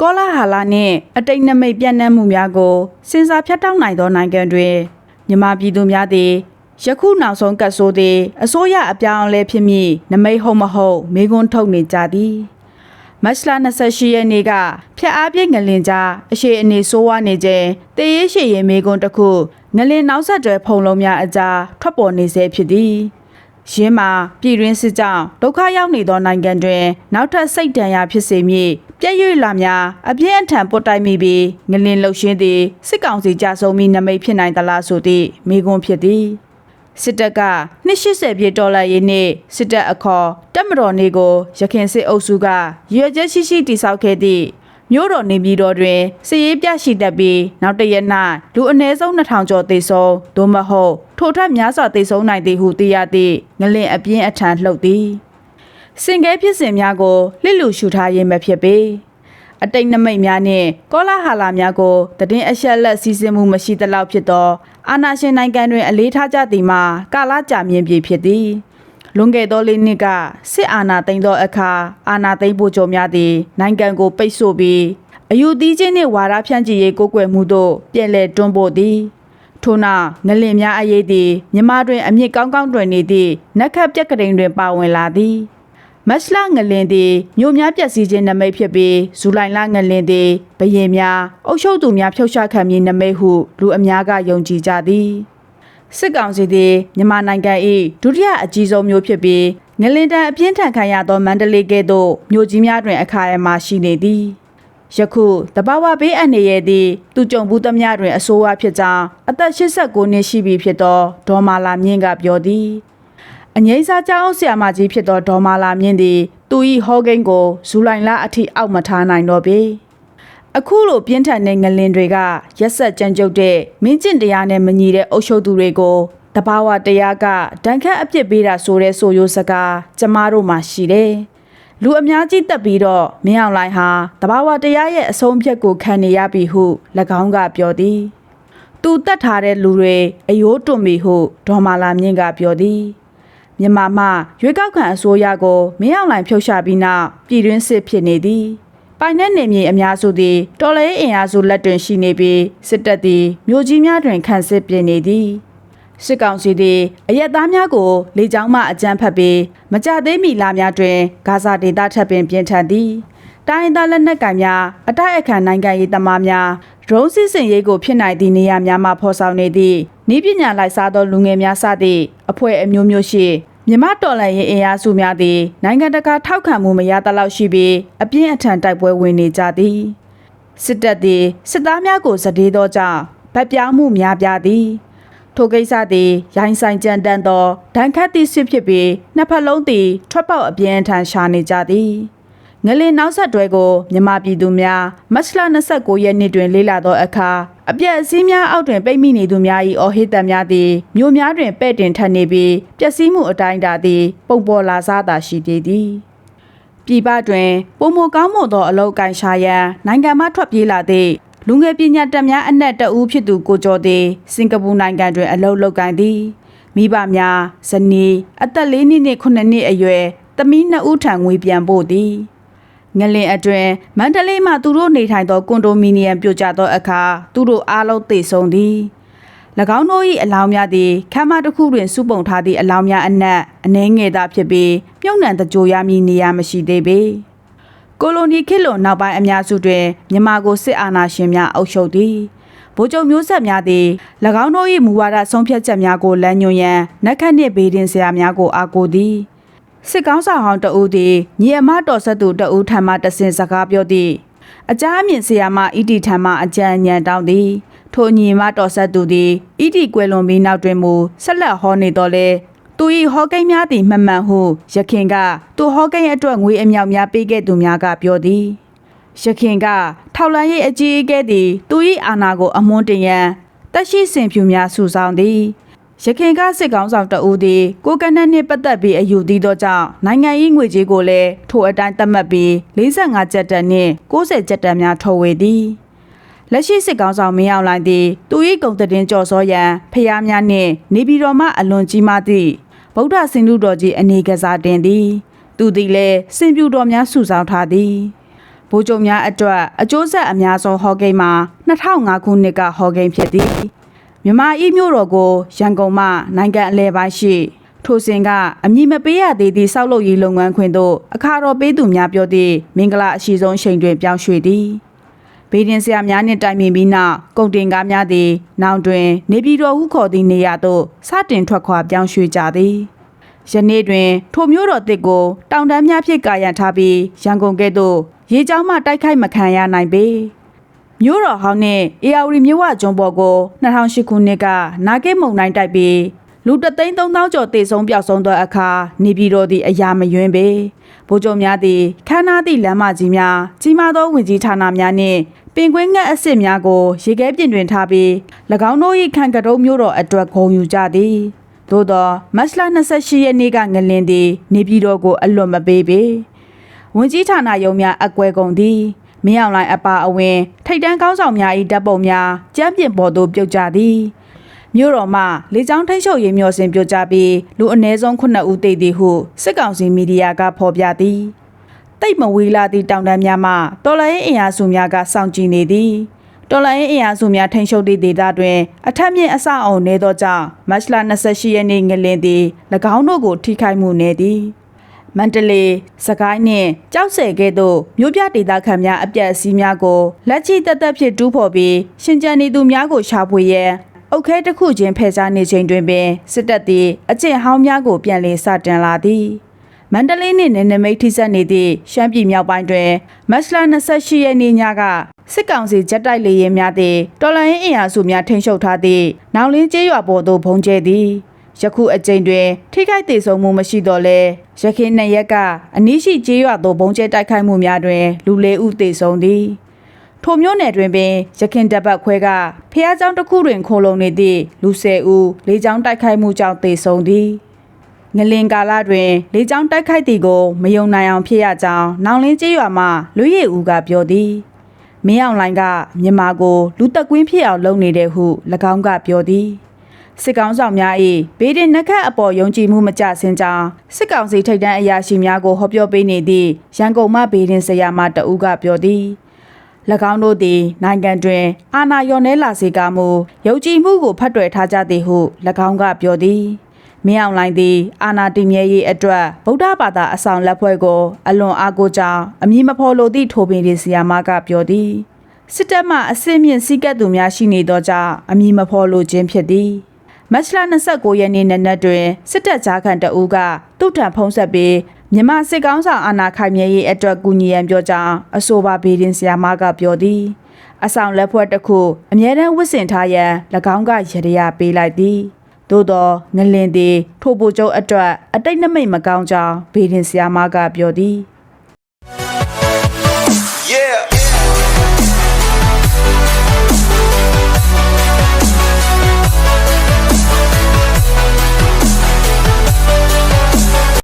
ကောလာဟာလာနှင့်အတိတ်နမိတ်ပြန့်နှံ့မှုများကိုစဉ်းစားဖြတ်တောက်နိုင်သောနိုင်ငံတွင်မြန်မာပြည်သူများသည်ယခုနောက်ဆုံးကတ်ဆိုးသည်အစိုးရအပြောင်းအလဲဖြစ်မည်နမိတ်ဟုတ်မဟုတ်မေးခွန်းထုတ်နေကြသည်မတ်လ28ရက်နေ့ကဖျက်အားပြည့်ငလင်ကြားအရှိအနေဆိုးဝါးနေခြင်းတည်ရရှိရင်မေးခွန်းတစ်ခုငလင်နောက်ဆက်တွဲဖုံလုံးများအကြားထွက်ပေါ်နေစေဖြစ်သည်ရင်းမှာပြည်တွင်းစစ်ကြောင့်ဒုက္ခရောက်နေသောနိုင်ငံတွင် နောက်ထပ်စိတ်တန်ရာဖြစ်စေမည် ပြည့်ရွလာများအပြင်းအထန်ပုတ်တိုက်မိပြီးငလင်လှုပ်ရှင်းသည်စစ်ကောင်စီကြဆုံးပြီးနမိတ်ဖြစ်နိုင်သလားဆိုသည့်မိကွန်းဖြစ်သည်စစ်တပ်က280ပြည့်ဒေါ်လာရေးနှင့်စစ်တပ်အခေါ်တက်မတော်နေကိုရခိုင်စစ်အုပ်စုကရွေချက်ရှိရှိတိစောက်ခဲ့သည့်မြို့တော်နေပြည်တော်တွင်စစ်ရေးပြရှိတတ်ပြီးနောက်တစ်ရက်၌လူအနည်းဆုံး2000ကျော်သေဆုံးသို့မဟုတ်ထိုထက်များစွာသေဆုံးနိုင်သည်ဟုသိရသည့်ငလင်အပြင်းအထန်လှုပ်သည် စင်ကဲဖြစ်စဉ်များကိုလှစ်လူရှုထားရေးမဖြစ်ပေအတိတ်နမိတ်များနှင့်ကောလာဟာလာများကိုတည်င်းအဆက်လက်စီစဉ်မှုမရှိသလောက်ဖြစ်သောအာနာရှင်နိုင်ငံတွင်အလေးထားကြသည်မှာကာလကြာမြင့်ပြီဖြစ်သည်လွန်ခဲ့သောလေးနှစ်ကစစ်အာဏာသိမ်းသောအခါအာဏာသိမ်းဖို့ကြုံများသည်နိုင်ငံကိုပိတ်ဆို့ပြီးအယူသီးခြင်းနှင့်ဝါဒဖြန့်ချီရေးကိုးကွယ်မှုတို့ပြည်လဲတွန်းပို့သည်ထို့နောက်ငလင်များအရေးသည်မြမတွင်အမြင့်ကောင်းကောင်းတွင်နေသည့်နက်ခတ်ပြက်ကတိန်တွင်ပါဝင်လာသည် မတ်လငလင်သည်မြို့များပျက်စီးခြင်းနမိတ်ဖြစ်ပြီးဇူလိုင်လငလင်သည်ဘရင်များအုပ်ချုပ်သူများဖျောက်ချခံမည်နမိတ်ဟုလူအများကယုံကြည်ကြသည်စစ်ကောင်စီသည်မြန်မာနိုင်ငံ၏ဒုတိယအကြီးဆုံးမြို့ဖြစ်ပြီးငလင်တန်အပြင်းထန်ခံရသောမန္တလေးကဲ့သို့မြို့ကြီးများတွင်အခါအမှာရှိနေသည်ယခုတဘာဝဘေးအန္တရာယ်သည်သူကြုံဘူးသမျှတွင်အဆိုးအဖြစ်ကြောင်းအသက်89နှစ်ရှိပြီဖြစ်သောဒေါ်မာလာမြင့်ကပြောသည် အငိမ့်စားကြောင်းဆရာမကြီးဖြစ်သောဒေါ်မာလာမြင့်သည်သူ၏ဟောကိန်းကိုဇူလိုင်လအထိအောက်မထားနိုင်တော့ပေအခုလိုပြင်းထန်တဲ့ငလင်တွေကရက်ဆက်ကြမ်းကြုတ်တဲ့မင်းကျင့်တရားနဲ့မညီတဲ့အုပ်ချုပ်သူတွေကိုတဘာဝတရားကဒဏ်ခတ်အပြစ်ပေးတာဆိုတဲ့ဆိုရိုးစကားကျမတို့မှရှိတယ်။လူအများကြီးတက်ပြီးတော့မင်းအောင်လိုင်းဟာတဘာဝတရားရဲ့အဆုံးအဖြတ်ကိုခံနေရပြီဟု၎င်းကပြောသည်။သူတတ်ထားတဲ့လူတွေအယိုးတွန်ပြီဟုဒေါ်မာလာမြင့်ကပြောသည်။ မြန်မာမှရွေးကောက်ခံအစိုးရကိုမင်းအောင်လိုင်းဖြုတ်ချပြီးနောက်ပြည်တွင်းစစ်ဖြစ်နေသည်။ပိုင်တဲ့နေမြေအများစုသည်တော်လှန်ရေးအင်အားစုလက်တွင်ရှိနေပြီးစစ်တပ်သည်မြို့ကြီးများတွင်ခန့်စစ်ပြင်နေသည်စစ်ကောင်စီသည်အရက်သားများကိုလေကြောင်းမှအကြမ်းဖက်ပြီးမကြသေးမီလာများတွင်ဂါဇာဒေသထပ်ပင်ပြင်းထန်သည်တိုင်းဒေသလက်နက်ကင်များအတိုက်အခံနိုင်ငံရေးသမားများဒရုန်းစစ်စင်ရေးကိုဖြစ်နိုင်သည့်နေရာများမှာဖော်ဆောင်နေသည့်ဤပညာလိုက်စားသောလူငယ်များစသည့်အဖွဲ့အမျိုးမျိုးရှိ မြမတော်လှန်ရေးအင်အားစုများသည်နိုင်ငံတကာထောက်ခံမှုမရသလောက်ရှိပြီးအပြင်းအထန်တိုက်ပွဲဝင်နေကြသည်စစ်တပ်သည်စစ်သားများကိုစတေးသောကြောင့်ဗတ်ပြောင်းမှုများပြားသည်ထိုကိစ္စသည်ရိုင်းဆိုင်ကြမ်းတမ်းသောဒဏ်ခတ်သည့်စစ်ဖြစ်ပြီးနှစ်ဖက်လုံးသည်ထွက်ပေါက်အပြင်းအထန်ရှာနေကြသည် ငလင်နောက်ဆက်တွဲကိုမြမပြည်သူများမတ်လ29ရက်နေ့တွင်လေးလာသောအခါအပြက်အစည်းများအောက်တွင်ပိတ်မိနေသူများ၏အော်ဟစ်တံများသည်မြို့များတွင်ပဲ့တင်ထပ်နေပြီးပျက်စီးမှုအတိုင်းအတာသည် ပုံပေါ်လာစားသာရှိသေးသည်ပြည်ပတွင်ပုံမကောင်းမွန်သောအလောက်ကန်ရှာရန်နိုင်ငံမှထွက်ပြေးလာသည့်လူငယ်ပညာတတ်များအနက်တအူးဖြစ်သူကိုကျော်သည်စင်ကာပူနိုင်ငံတွင်အလုပ်လုပ်ကိုင်သည်မိဘများဇနီးအသက်၄နှစ်နှင့်9နှစ်အရွယ်သမီးနှစ်ဦးထံငွေပြန်ဖို့သည် ငလင်အတွင်မန္တလေးမှသူတို့နေထိုင်သောကွန်ဒိုမီနီယံပြိုကျသောအခါသူတို့အားလုံးသိဆုံးသည်၎င်းတို့၏အလောင်းများသည်ခမ်းမတစ်ခုတွင်စုပုံထားသည့်အလောင်းများအနက်အနှဲငယ်သာဖြစ်ပြီးမြုပ်နှံတကြိုရမည်နေရာမရှိသေးပေကိုလိုနီခေတ်လွန်နောက်ပိုင်းအများစုတွင်မြန်မာကိုစစ်အာဏာရှင်များအုပ်ချုပ်သည်ဗိုလ်ချုပ်မျိုးဆက်များသည်၎င်းတို့၏မူဝါဒဆုံးဖြတ်ချက်များကိုလမ်းညွှန်ရန်နက်ခတ်နှင့်ဘေးတင်စရာများကိုအားကိုးသည် စစ်ကောင်းဆောင်ဟောင်းတဦးသည်ညီအမတော်ဆက်သူတဦးထံမှတဆင်စကားပြောသည်အကြအမြင့်ဆရာမဣတိထံမှအကြံဉာဏ်တောင်းသည်ထိုညီမတော်ဆက်သူသည်ဣတိကွယ်လွန်ပြီးနောက်တွင်မူဆက်လက်ဟောနေတော်လဲသူ၏ဟောကိန်းများသည်မှန်မှန်ဟုရခင်ကသူဟောကိန်းအတွက်ငွေအမြောက်များပေးခဲ့သူများကပြောသည်ရခင်က ထောက်လန်းရေးအကြီးအကဲသည်သူ၏အာဏာကိုအမွန်းတင်ရန်တက်ရှိစင်ဖြူများစုဆောင်သည် ရခင်ကစစ်ကောင်းဆောင်တအူးသည်ကိုကနက်နှင့်ပတ်သက်ပြီးအယူသီးသောကြောင့်နိုင်ငံ၏ငွေကြေးကိုလည်းထိုအတိုင်းသတ်မှတ်ပြီး45ကျပ်တန်နှင့်60ကျပ်တန်များထုတ်ဝေသည်လက်ရှိစစ်ကောင်ဆောင်မင်းအောင်လှိုင်သည်သူ၏ဂုံတည်င်းကြော်စောရန်ဖျားများနှင့်နေပြည်တော်မှအလွန်ကြီးမားသည့်ဗုဒ္ဓဆင်တုတော်ကြီးအနေကစားတင်သည် သူသည်လည်းစင်ပြူတော်များစုဆောင်ထားသည်ဗိုလ်ချုပ်များအတွက်အကျိုးဆက်အများဆုံးဟော့ဂိမ်းမှာ2005ခုနှစ်ကဟော့ဂိမ်းဖြစ်သည် မြန်မာဤမြို့တော်ကိုရန်ကုန်မှနိုင်ငံအလဲပိုင်းရှိ ထိုစဉ်ကအမည်မပေးရသေးသည့်စောက်လုပ်ရေးလုပ်ငန်းခွင်သို့အခါတော်ပေးသူများပြောသည့်မင်္ဂလာအရှိဆုံးချိန်တွင်ပြောင်းရွှေ့သည်ဘေးဒင်ဆရာများနှင့်တိုင်ပင်ပြီးနောက်ကုန်တင်ကားများသည် နောင်တွင် နေပြည်တော်ဟုခေါ်သည့်နေရာသို့စတင်ထွက်ခွာပြောင်းရွှေ့ကြသည်ယနေ့တွင်ထိုမျိုးတော်တစ်ကိုတောင်တန်းများဖြင့်ကာရန်ထားပြီးရန်ကုန်ကဲ့သို့ရေကြောင်းမှတိုက်ခိုက်မခံရနိုင်ပေ မျိုးတော်ဟောင်းနှင့်အေယာဝတီမြို့ဝကျွန်းပေါ်ကို2008ခုနှစ်ကနာဂိတ်မုံတိုင်းတိုက်ပြီးလူတသိန်း3000ကျော်တေဆုံးပျောက်ဆုံးသောအခါနေပြည်တော်သည်အရာမယွင်းပေဗိုလ်ချုပ်များသည်ခမ်းနားသည့်လမ်းမကြီးများကြီးမားသောဝင်ကြီးဌာနများနှင့်ပင်ကွင်းငှက်အစ်စ်များကိုရေခဲပြင်တွင်ထားပြီး၎င်းတို့၏ခံကတုံးမျိုးတော်အတွက်ဂုဏ်ယူကြသည်သို့သောမတ်လ28ရက်နေ့ကငလင်သည် နေပြည်တော်ကိုအလွတ်မပေးပေဝင်ကြီးဌာနရုံးများအကွဲကုန်သည် မင်းအောင်လိုင်အပါအဝင် ထိတ်တန်းကောင်းဆောင်များ၏တပ်ပုံများကြမ်းပြင်ပေါ်သို့ပြုတ်ကြသည်မြို့တော်မှလေကြောင်းထိတ်ချုပ်ရေးမျှော်စင်ပြုတ်ကြပြီးလူအနည်းဆုံး9ဦးသေသည်ဟုစစ်ကောင်စီမီဒီယာကဖော်ပြသည်တိတ်မဝေးလာသည့်တောင်တန်းများမှတော်လိုင်းအင်အားစုများကစောင့်ကြည့်နေသည်တော်လိုင်းအင်အားစုများထိန်ချုပ်သည့်ဒေသတွင်အထက်မြင့်အဆအုံနေသောကြောင့်မတ်လ28ရက်နေ့ငလင်သည်၎င်းတို့ကိုထိခိုက်မှုနေသည် မန္တလေးစကိုင်းနှင့်ကြောက်ဆယ်ကဲ့သို့မြို့ပြဒေသခံများအပြက်အစီးများကိုလက်ချီတက်တက်ဖြင့်တူးဖော်ပြီးရှင်ကြံနေသူများကိုရှာဖွေရန်အုတ်ခဲတစ်ခုချင်းဖယ်ရှားနေချိန်တွင်ပင်စစ်တပ်သည်အကျင့်ဟောင်းများကိုပြန်လည်စတင်လာသည်မန္တလေးနှင့်နယ်နိမိတ်ထိစပ်နေသည့်ရှမ်းပြည်မြောက်ပိုင်းတွင်မတ်လ28ရက်နေ့ညကစစ်ကောင်စီဂျက်တိုက်လေယာဉ်များသည်တော်လိုင်းအင်အားစုများထိန်းချုပ်ထားသည့်နောင်လင်းကျေးရွာပေါ်သို့ဘုံကျဲသည် ယခုအကြိမ်တွင်ထိခိုက်ဒေဆုံးမှုမရှိတော့လဲရခိုင်နှစ်ရက်ကအနီးရှိကျေးရွာသို့ဘုံကျဲတိုက်ခိုက်မှုများတွင် လူလေးဦးသေဆုံးသည် ထိုမျိုးနယ်တွင်ပင်ရခင်တပ်ပတ်ခွဲကဖះเจ้าတစ်ခုတွင်ခိုလုံနေသည့်လူ၁၀ဦးလေးချောင်းတိုက်ခိုက်မှုကြောင့်သေဆုံးသည် ငလင်ကာလတွင်လေကြောင်းတိုက်ခိုက်သည်ကိုမယုံနိုင်အောင်ဖြစ်ရကြောင်းနောင်လင်းကျေးရွာမှလူရည်ဦးကပြောသည်မင်းအောင်လိုင်ကမြန်မာကိုလူတက်ကွင်းဖြစ်အောင်လုပ်နေတယ်ဟု၎င်းကပြောသည် စစ်ကောင်ဆောင်များ၏ဘေးဒင်နက်ခတ်အပေါ်ယုံကြည်မှုမကျဆင်းကြောင်းစစ်ကောင်စီထိပ်တန်းအရာရှိများကိုဟောပြောပေးနေသည့်ရန်ကုန်မှဘေးဒင်ဆရာမတအူးကပြောသည်၎င်းတို့သည်နိုင်ငံတွင် အာဏာရော်နှဲလာစေကမူယုံကြည်မှုကိုဖတ်တွယ်ထားကြသည်ဟု၎င်းကပြောသည်မင်းအောင်လိုင်းသည် အာဏာတည်မြဲရေးအတွက်ဗုဒ္ဓဘာသာအဆောင်လက်ဖွဲ့ကို အလွန်အားကိုးကြောင်းအမည်မဖော်လိုသည့်ထိုပင်ဒီဆီယာမကပြောသည်စစ်တပ်မှအစင်းမြင့်စည်းကပ်သူများရှိနေသောကြောင့်အမည်မဖော်လိုခြင်းဖြစ်သည် မတ်လ29ရက်နေ့နနက်တွင်စစ်တပ်ကြားခံတအူးကသူ့ထံဖုံးဆက်ပြီးမြန်မာစစ်ကောင်းဆောင်အာဏာခိုင်မြဲရေးအတွက်ကူညီရန်ပြောကြောင်းအဆိုပါဘေဒင်ဆီယာမကပြောသည်အဆောင်လက်ဖွဲ့တစ်ခုအမြဲတမ်းဝစ်စင်ထားရန်၎င်းကရရပေးလိုက်သည်သို့သောငလင်သည်ထိုပိုကျုပ်အတွက်အတိတ်နမိတ်မကောင်းကြောင်းဘေဒင်ဆီယာမကပြောသည် Yeah.